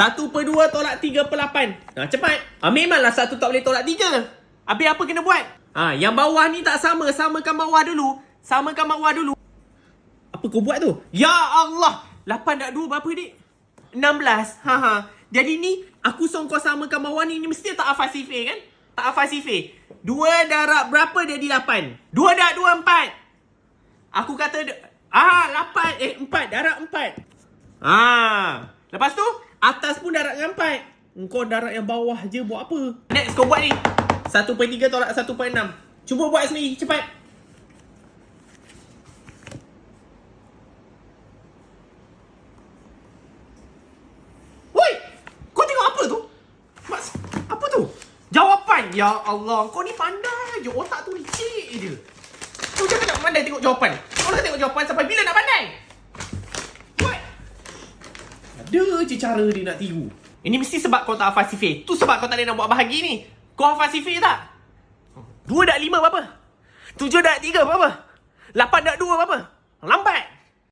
Satu per dua tolak tiga per lapan. Ha, cepat. Ha, memanglah satu tak boleh tolak tiga. Habis apa kena buat? Ha, yang bawah ni tak sama. Samakan bawah dulu. Samakan bawah dulu. Apa kau buat tu? Ya Allah. Lapan dak dua berapa, dik? Enam belas. Ha, ha. Jadi ni, aku suruh kau samakan bawah ni. Ni mesti tak hafal sifir kan? Tak hafal sifir. Dua darab berapa jadi lapan? Dua dak dua empat. Aku kata... Ah, lapan. Eh, empat. Darab empat. Ah. Lepas tu, darat empat. Engkau darat yang bawah je buat apa? Next, kau buat ni. Satu per tiga tolak satu per enam. Cuba buat sendiri, cepat. Woi, kau tengok apa tu? Mas, apa tu? Jawapan. Ya Allah, kau ni pandai je. Otak tu licik je. Kau jangan nak pandai tengok jawapan. Kau nak tengok jawapan sampai bila nak pandai? Ada je cara dia nak tiru. Ini mesti sebab kau tak hafal sifir. Tu sebab kau tak boleh nak buat bahagi ni. Kau hafal sifir tak? Dua dak lima berapa? Tujuh dak tiga berapa? Lapan dak dua berapa?